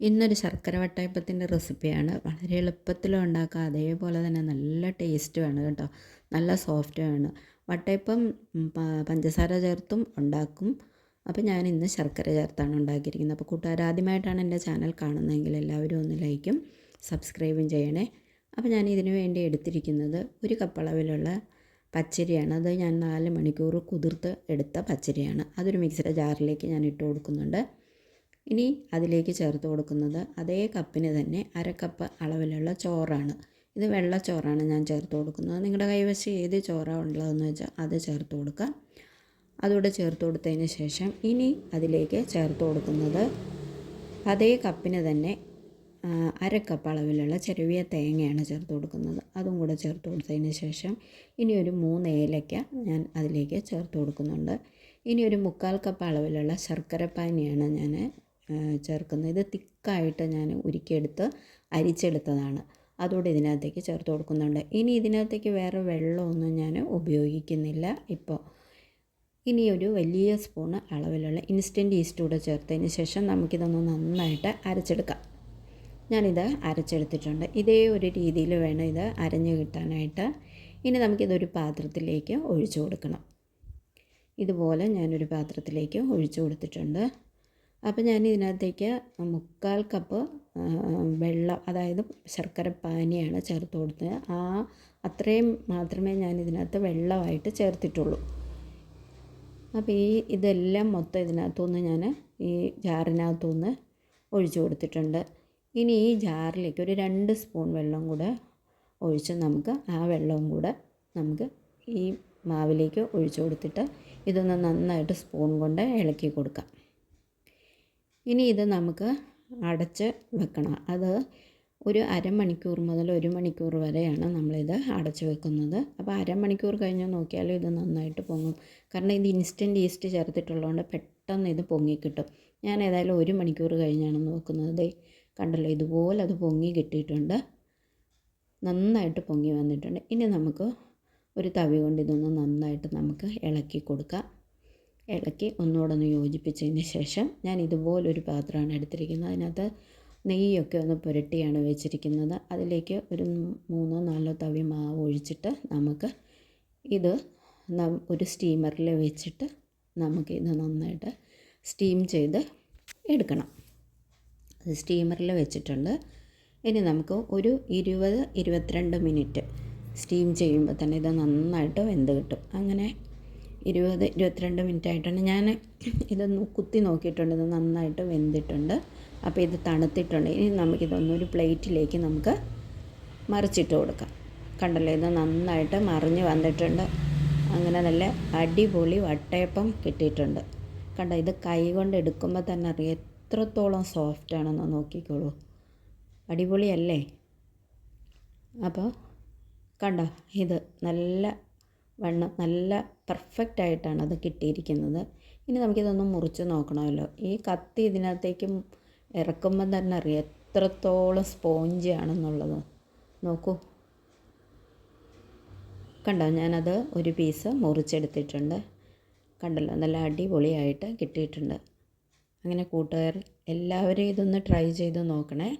ഇന്നൊരു ശർക്കര വട്ടയപ്പത്തിന്റെ റെസിപ്പിയാണ്. വളരെ എളുപ്പത്തിലും ഉണ്ടാക്കാം. അതേപോലെ തന്നെ നല്ല ടേസ്റ്റ് വേണം കേട്ടോ. നല്ല സോഫ്റ്റ് സോഫ്റ്റുമാണ് വട്ടയപ്പം പഞ്ചസാര ചേർത്തും ഉണ്ടാക്കും. അപ്പോൾ ഞാൻ ഇന്ന് ശർക്കര ചേർത്താണ് ഉണ്ടാക്കിയിരിക്കുന്നത്. അപ്പോൾ കൂട്ടുകാർ ആദ്യമായിട്ടാണ് എന്റെ ചാനൽ കാണുന്നതെങ്കിൽ എല്ലാവരും ഒന്ന് ലൈക്കും സബ്സ്ക്രൈബും ചെയ്യണേ. അപ്പോൾ ഞാൻ ഇതിനു വേണ്ടി എടുത്തിരിക്കുന്നത് ഒരു കപ്പളവിലുള്ള പച്ചരിയാണ്. അത് ഞാൻ നാല് മണിക്കൂർ കുതിർത്ത് എടുത്ത പച്ചരിയാണ്. അതൊരു മിക്സിയുടെ ജാറിലേക്ക് ഞാൻ ഇട്ട് കൊടുക്കുന്നുണ്ട്. ഇനി അതിലേക്ക് ചേർത്ത് കൊടുക്കുന്നത് അതേ കപ്പിന് തന്നെ അര കപ്പ് അളവിലുള്ള ചോറാണ്. ഇത് വെള്ള ചോറാണ് ഞാൻ ചേർത്ത് കൊടുക്കുന്നത്. നിങ്ങളുടെ കൈവശം ഏത് ചോറാണ് ഉള്ളതെന്ന് വെച്ചാൽ അത് ചേർത്ത് കൊടുക്കുക അതുകൂടെ ചേർത്ത് കൊടുത്തതിന് ശേഷം ഇനി അതിലേക്ക് ചേർത്ത് കൊടുക്കുന്നത് അതേ കപ്പിന് തന്നെ അര കപ്പ് അളവിലുള്ള ചെറിയ തേങ്ങയാണ് ചേർത്ത് കൊടുക്കുന്നത്. അതും കൂടെ ചേർത്ത് കൊടുത്തതിന് ശേഷം ഇനി ഒരു മൂന്ന് ഏലക്ക ഞാൻ അതിലേക്ക് ചേർത്ത് കൊടുക്കുന്നുണ്ട്. ഇനി ഒരു മുക്കാൽ കപ്പ് അളവിലുള്ള ശർക്കര പാനിയാണ് ഞാൻ ചേർക്കുന്നത്. ഇത് തിക്കായിട്ട് ഞാൻ ഉരുക്കിയെടുത്ത് അരിച്ചെടുത്തതാണ്. അതുകൂടെ ഇതിനകത്തേക്ക് ചേർത്ത് കൊടുക്കുന്നുണ്ട്. ഇനി ഇതിനകത്തേക്ക് വേറെ വെള്ളമൊന്നും ഞാൻ ഉപയോഗിക്കുന്നില്ല ഇപ്പോൾ. ഇനി ഒരു വലിയ സ്പൂണ് അളവിലുള്ള ഇൻസ്റ്റന്റ് ഈസ്റ്റ് കൂടെ ചേർത്തതിന് ശേഷം നമുക്കിതൊന്ന് നന്നായിട്ട് അരച്ചെടുക്കാം. ഞാനിത് അരച്ചെടുത്തിട്ടുണ്ട്. ഇതേ ഒരു രീതിയിൽ വേണം ഇത് അരഞ്ഞു കിട്ടാനായിട്ട്. ഇനി നമുക്കിതൊരു പാത്രത്തിലേക്ക് ഒഴിച്ചു കൊടുക്കണം. ഇതുപോലെ ഞാനൊരു പാത്രത്തിലേക്ക് ഒഴിച്ചു കൊടുത്തിട്ടുണ്ട്. അപ്പോൾ ഞാൻ ഇതിനകത്തേക്ക് മുക്കാൽ കപ്പ് വെള്ളം അതായത് ശർക്കര പാനിയാണ് ചേർത്ത് കൊടുത്തത്. ആ അത്രയും മാത്രമേ ഞാൻ ഇതിനകത്ത് വെള്ളമായിട്ട് ചേർത്തിട്ടുള്ളൂ. അപ്പോൾ ഈ ഇതെല്ലാം മൊത്തം ഇതിനകത്തുനിന്ന് ഞാൻ ഈ ജാറിനകത്തുനിന്ന് ഒഴിച്ചു കൊടുത്തിട്ടുണ്ട്. ഇനി ഈ ജാറിലേക്ക് ഒരു രണ്ട് സ്പൂൺ വെള്ളം കൂടെ ഒഴിച്ച് നമുക്ക് ആ വെള്ളവും കൂടെ നമുക്ക് ഈ മാവിലേക്ക് ഒഴിച്ചു കൊടുത്തിട്ട് ഇതൊന്ന് നന്നായിട്ട് സ്പൂൺ കൊണ്ട് ഇളക്കി കൊടുക്കാം. ഇനി ഇത് നമുക്ക് അടച്ച് വെക്കണം. അത് ഒരു അരമണിക്കൂർ മുതൽ ഒരു മണിക്കൂർ വരെയാണ് നമ്മളിത് അടച്ച് വെക്കുന്നത്. അപ്പോൾ അരമണിക്കൂർ കഴിഞ്ഞ് നോക്കിയാലും ഇത് നന്നായിട്ട് പൊങ്ങും. കാരണം ഇത് ഇൻസ്റ്റന്റ് ഈസ്റ്റ് ചേർത്തിട്ടുള്ളതുകൊണ്ട് പെട്ടെന്ന് ഇത് പൊങ്ങിക്കിട്ടും. ഞാൻ ഏതായാലും ഒരു മണിക്കൂർ കഴിഞ്ഞാണ് നോക്കുന്നത്. കണ്ടല്ലോ ഇതുപോലെ അത് പൊങ്ങി കിട്ടിയിട്ടുണ്ട്. നന്നായിട്ട് പൊങ്ങി വന്നിട്ടുണ്ട്. ഇനി നമുക്ക് ഒരു തവി കൊണ്ട് ഇതൊന്ന് നന്നായിട്ട് നമുക്ക് ഇളക്കി കൊടുക്കാം. ഇളക്കി ഒന്നുകൂടെ ഒന്ന് യോജിപ്പിച്ചതിന് ശേഷം ഞാൻ ഇതുപോലൊരു പാത്രമാണ് എടുത്തിരിക്കുന്നത്. അതിനകത്ത് നെയ്യൊക്കെ ഒന്ന് പുരട്ടിയാണ് വെച്ചിരിക്കുന്നത്. അതിലേക്ക് ഒരു മൂന്നോ നാലോ തവി മാവ് ഒഴിച്ചിട്ട് നമുക്ക് ഇത് ഒരു സ്റ്റീമറിൽ വെച്ചിട്ട് നമുക്ക് ഇത് നന്നായിട്ട് സ്റ്റീം ചെയ്ത് എടുക്കണം. അത് സ്റ്റീമറിൽ വെച്ചിട്ടുണ്ട്. ഇനി നമുക്ക് ഒരു ഇരുപത് ഇരുപത്തിരണ്ട് മിനിറ്റ് സ്റ്റീം ചെയ്യുമ്പോൾ തന്നെ ഇത് നന്നായിട്ട് വെന്ത് കിട്ടും. അങ്ങനെ ഇരുപത് ഇരുപത്തിരണ്ട് മിനിറ്റ് ആയിട്ടുണ്ട് ഞാൻ ഇതൊന്ന് കുത്തി നോക്കിയിട്ടുണ്ട്. ഇത് നന്നായിട്ട് വെന്തിട്ടുണ്ട്. അപ്പോൾ ഇത് തണുത്തിട്ടുണ്ട്. ഇനി നമുക്കിതൊന്നൊരു പ്ലേറ്റിലേക്ക് നമുക്ക് മറിച്ചിട്ട് കൊടുക്കാം. കണ്ടല്ലോ ഇത് നന്നായിട്ട് മറിഞ്ഞ് വന്നിട്ടുണ്ട്. അങ്ങനെ നല്ല അടിപൊളി വട്ടയപ്പം കിട്ടിയിട്ടുണ്ട്. കണ്ടോ ഇത് കൈ കൊണ്ട് എടുക്കുമ്പോൾ തന്നെ അറിയാം എത്രത്തോളം സോഫ്റ്റ് ആണെന്ന് നോക്കിക്കോളൂ. അടിപൊളിയല്ലേ? അപ്പോൾ കണ്ടോ ഇത് നല്ല വണ്ണം നല്ല പെർഫെക്റ്റ് ആയിട്ടാണ് അത് കിട്ടിയിരിക്കുന്നത്. ഇനി നമുക്കിതൊന്ന് മുറിച്ച് നോക്കണമല്ലോ. ഈ കത്തി ഇതിനകത്തേക്ക് ഇറക്കുമ്പം തന്നെ അറിയാം എത്രത്തോളം സ്പോഞ്ച് ആണെന്നുള്ളത്. നോക്കൂ. കണ്ടോ ഞാനത് ഒരു പീസ് മുറിച്ചെടുത്തിട്ടുണ്ട്. കണ്ടല്ലോ നല്ല അടിപൊളിയായിട്ട് കിട്ടിയിട്ടുണ്ട്. അങ്ങനെ കൂട്ടുകാർ എല്ലാവരും ഇതൊന്ന് ട്രൈ ചെയ്ത് നോക്കണേ.